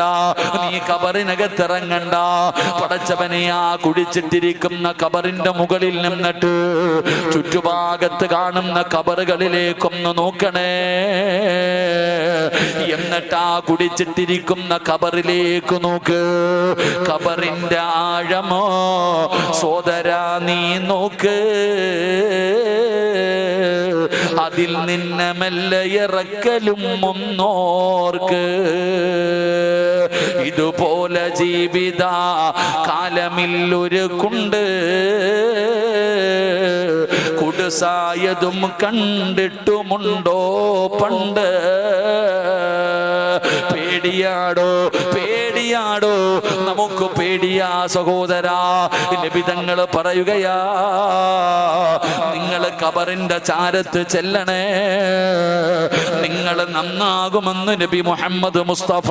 നീ കബറിനകത്തിറങ്ങണ്ട. പടച്ചവനെ ആ കുടിച്ചിട്ടിരിക്കുന്ന കബറിന്റെ മുകളിൽ നിന്നിട്ട് ചുറ്റുഭാഗത്ത് കാണുന്ന കബറുകളിലേക്കൊന്ന് നോക്കണേ. എന്നിട്ട് ആ കുടിച്ചിട്ടിരിക്കുന്ന കബറിലേക്ക് നോക്ക്. കബറിന്റെ ആഴമോ? സോദര നീ നോക്ക്. അതിൽ നിന്നെ മെല്ലെ ഇറക്കലും ഒന്നോർക്ക്. ഇതുപോലെ ജീവിത കാലമില്ലൊരു കുണ്ട് കുടുസായതും കണ്ടിട്ടുമുണ്ടോ പണ്ട്? പേടിയാടോ പേടിയാടോ? നമുക്ക് പേടിയാ സഹോദരാ ലഭിതങ്ങൾ പറയുകയാ നിങ്ങൾ കബറിന്റെ ചാരത്ത് ചെല്ലണേ നിങ്ങൾ നന്നാകുമെന്ന് നബി മുഹമ്മദ് മുസ്തഫ.